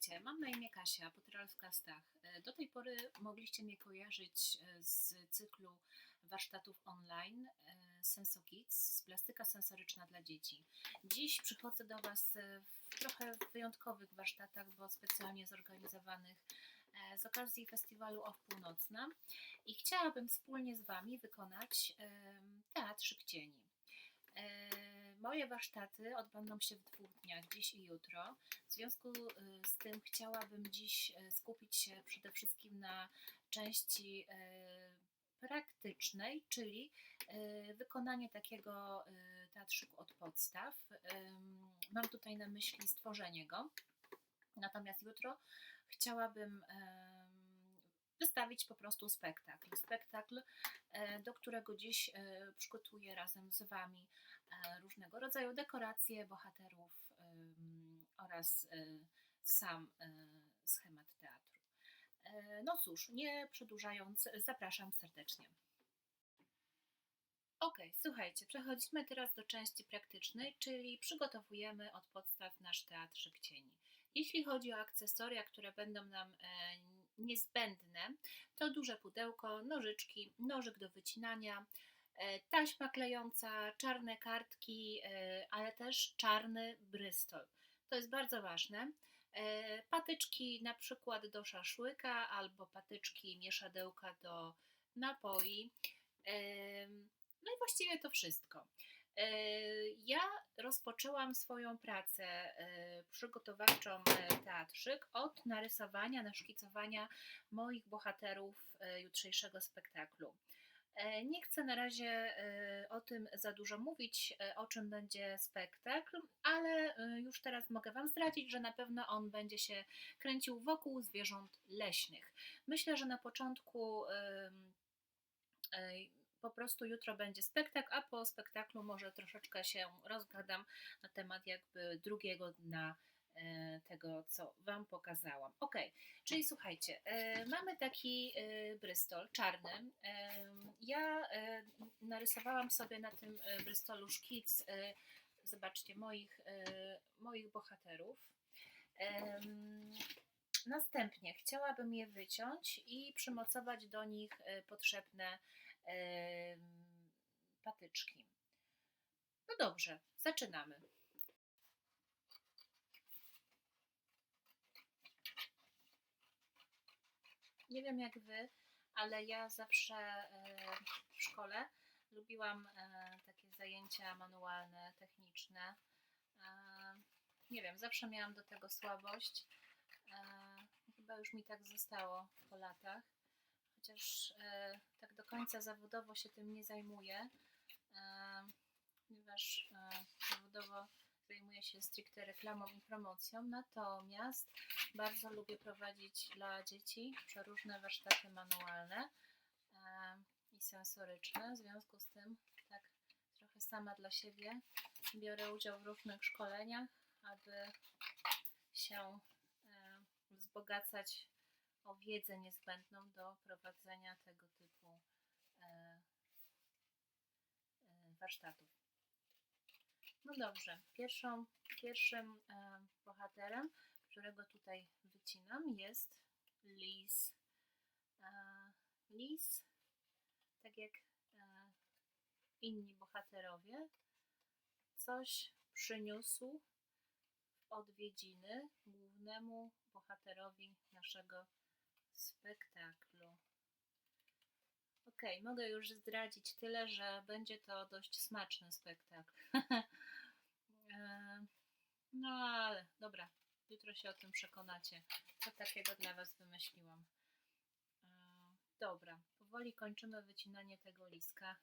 Witajcie. Mam na imię Kasia, Potral w Kastach. E, Do tej pory mogliście mnie kojarzyć e, z cyklu warsztatów online e, Senso Kids, plastyka sensoryczna dla dzieci. Dziś przychodzę do Was w trochę wyjątkowych warsztatach, bo specjalnie zorganizowanych z okazji festiwalu OFF Północna i chciałabym wspólnie z Wami wykonać em, teatrzyk cieni. E, Moje warsztaty odbędą się w dwóch dniach, dziś i jutro. W związku y, z tym chciałabym dziś y, skupić się przede wszystkim na części y, praktycznej, czyli wykonanie takiego teatrzyku od podstaw. Mam tutaj na myśli stworzenie go. Natomiast jutro chciałabym wystawić po prostu spektakl. Spektakl, do którego dziś przygotuję razem z Wami różnego rodzaju dekoracje bohaterów oraz e, sam e, schemat teatru. E, No cóż, nie przedłużając, zapraszam serdecznie. Ok, słuchajcie, przechodzimy teraz do części praktycznej, czyli przygotowujemy od podstaw nasz teatrzyk cieni. Jeśli chodzi o akcesoria, które będą nam e, niezbędne, to duże pudełko, nożyczki, nożyk do wycinania, e, taśma klejąca, czarne kartki, e, ale też czarny brystol. To jest bardzo ważne. E, Patyczki na przykład do szaszłyka albo patyczki mieszadełka do napoi. No i właściwie to wszystko. E, Ja rozpoczęłam swoją pracę e, przygotowawczą e, teatrzyk od narysowania, naszkicowania moich bohaterów e, jutrzejszego spektaklu. E, Nie chcę na razie e, o tym za dużo mówić, e, o czym będzie spektakl, ale już teraz mogę Wam zdradzić, że na pewno on będzie się kręcił wokół zwierząt leśnych. Myślę, że na początku po prostu jutro będzie spektakl, a po spektaklu może troszeczkę się rozgadam na temat jakby drugiego dnia e, tego, co Wam pokazałam. Ok, czyli słuchajcie, e, mamy taki e, brystol czarny. E, Ja e, narysowałam sobie na tym e, brystolu szkic, e, zobaczcie, moich, e, moich bohaterów. Następnie chciałabym je wyciąć i przymocować do nich e, potrzebne patyczki. No dobrze, zaczynamy. Nie wiem jak wy, ale ja zawsze e, w szkole lubiłam e, takie zajęcia manualne, techniczne. E, Nie wiem, zawsze miałam do tego słabość. Chyba już mi tak zostało po latach chociaż tak do końca zawodowo się tym nie zajmuję, ponieważ zawodowo zajmuję się stricte reklamą i promocją, natomiast bardzo lubię prowadzić dla dzieci przeróżne warsztaty manualne e, i sensoryczne, w związku z tym tak trochę sama dla siebie biorę udział w różnych szkoleniach, aby się e, wzbogacać o wiedzę niezbędną do prowadzenia tego typu e, warsztatów. No dobrze, pierwszą, pierwszym e, bohaterem, którego tutaj wycinam, jest lis. E, tak jak e, inni bohaterowie, coś przyniósł w odwiedziny głównemu bohaterowi naszego spektaklu. Ok, mogę już zdradzić tyle, że będzie to dość smaczny spektakl. E, no ale dobra, jutro się o tym przekonacie, co takiego dla Was wymyśliłam. E, Dobra, powoli kończymy wycinanie tego liska.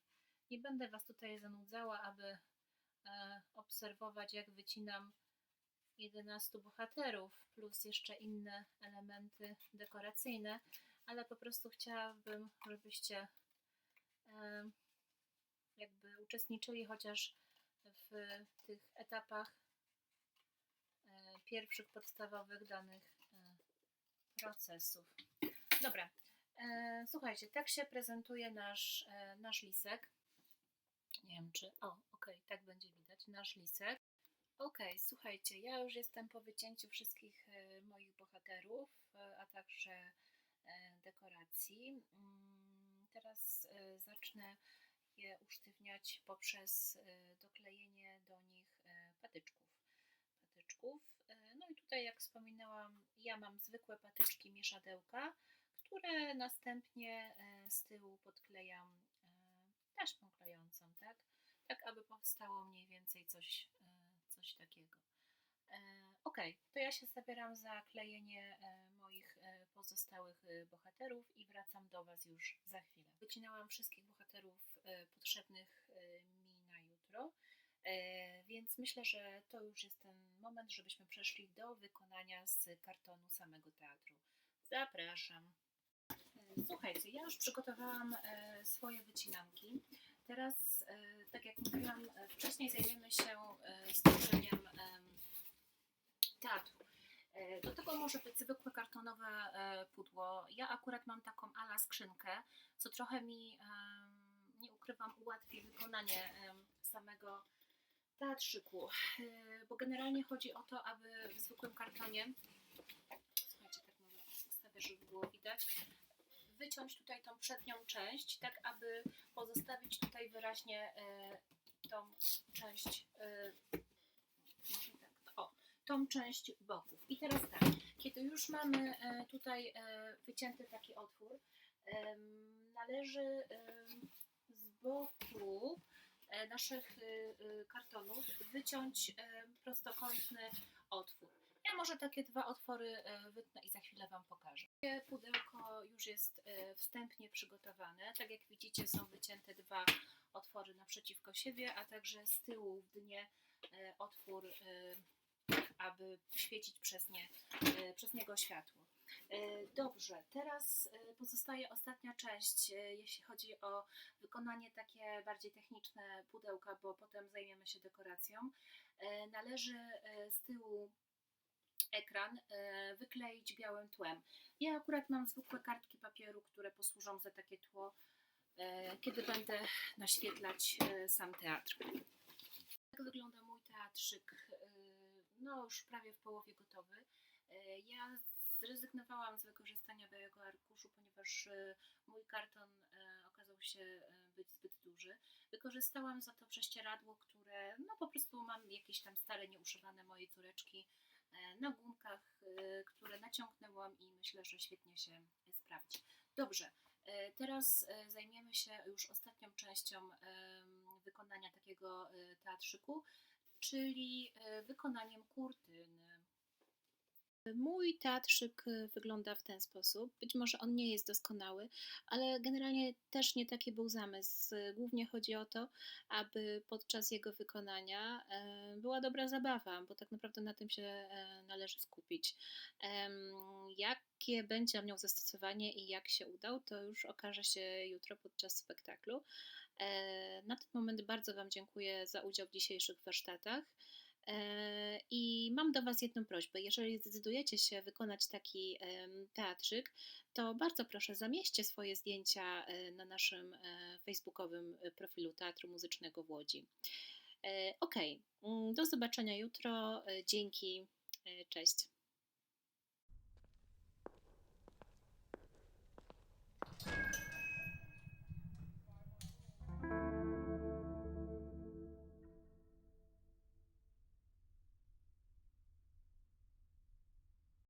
Nie będę Was tutaj zanudzała, aby e, obserwować, jak wycinam 11 bohaterów, plus jeszcze inne elementy dekoracyjne, ale po prostu chciałabym, żebyście jakby uczestniczyli chociaż w tych etapach e, pierwszych podstawowych danych e, procesów. Dobra, e, słuchajcie, tak się prezentuje nasz, nasz lisek. Nie wiem czy. O, okej, tak będzie widać. Nasz lisek. Okej, słuchajcie, ja już jestem po wycięciu wszystkich moich bohaterów, a także dekoracji. Mm, Teraz zacznę je usztywniać poprzez e, doklejenie do nich e, patyczków. patyczków. E, No i tutaj, jak wspominałam, ja mam zwykłe patyczki mieszadełka, które następnie z tyłu podklejam taśmą klejącą, tak? Tak, aby powstało mniej więcej coś, coś takiego. Ok, to ja się zabieram za klejenie moich pozostałych bohaterów i wracam do Was już za chwilę. Wycinałam wszystkich bohaterów e, potrzebnych e, mi na jutro, e, więc myślę, że to już jest ten moment, żebyśmy przeszli do wykonania z kartonu samego teatru. Zapraszam. Słuchajcie, ja już przygotowałam swoje wycinanki. Teraz, tak jak mówiłam, wcześniej zajmiemy się stworzeniem em, teatru. Do tego może być zwykłe kartonowe pudło. Ja akurat mam taką ala skrzynkę, co trochę mi, nie ukrywam, ułatwi wykonanie samego teatrzyku. E, Bo generalnie chodzi o to, aby w zwykłym kartonie, słuchajcie, tak może ustawię, żeby było widać, wyciąć tutaj tą przednią część, tak aby pozostawić tutaj wyraźnie e, tą część, e, może tak, o, tą część boków. I teraz tak, kiedy już mamy tutaj wycięty taki otwór, należy boku e, naszych e, e, kartonów wyciąć e, prostokątny otwór. Ja może takie dwa otwory e, wytnę i za chwilę Wam pokażę. Pudełko już jest wstępnie przygotowane. Tak jak widzicie są wycięte dwa otwory naprzeciwko siebie, a także z tyłu w dnie otwór, e, aby świecić przez, nie, przez niego światło. E, Dobrze, teraz e, pozostaje ostatnia część, e, jeśli chodzi o wykonanie takie bardziej techniczne pudełka, bo potem zajmiemy się dekoracją. Należy z tyłu ekran wykleić białym tłem. Ja akurat mam zwykłe kartki papieru, które posłużą za takie tło, kiedy będę naświetlać sam teatr. Tak wygląda mój teatrzyk, no już prawie w połowie gotowy. Ja zrezygnowałam z wykorzystania białego arkuszu, ponieważ e, mój karton e, okazał się e, być zbyt duży. Wykorzystałam za to prześcieradło, które no po prostu mam jakieś tam stare, nieuszywane moje córeczki na gumkach, które naciągnęłam i myślę, że świetnie się sprawdzi. Dobrze, teraz zajmiemy się już ostatnią częścią wykonania takiego teatrzyku, czyli wykonaniem kurtyny. Mój teatrzyk e, wygląda w ten sposób. Być może on nie jest doskonały, ale generalnie też nie taki był zamysł. Głównie chodzi o to, aby podczas jego wykonania e, była dobra zabawa, bo tak naprawdę na tym się e, należy skupić. Jakie będzie miał zastosowanie i jak się udał, to już okaże się jutro podczas spektaklu. E, Na ten moment bardzo Wam dziękuję za udział w dzisiejszych warsztatach. E, I mam do Was jedną prośbę. Jeżeli zdecydujecie się wykonać taki teatrzyk, to bardzo proszę zamieście swoje zdjęcia e, na naszym e, facebookowym profilu Teatru Muzycznego w Łodzi. Ok, do zobaczenia jutro. Dzięki, cześć.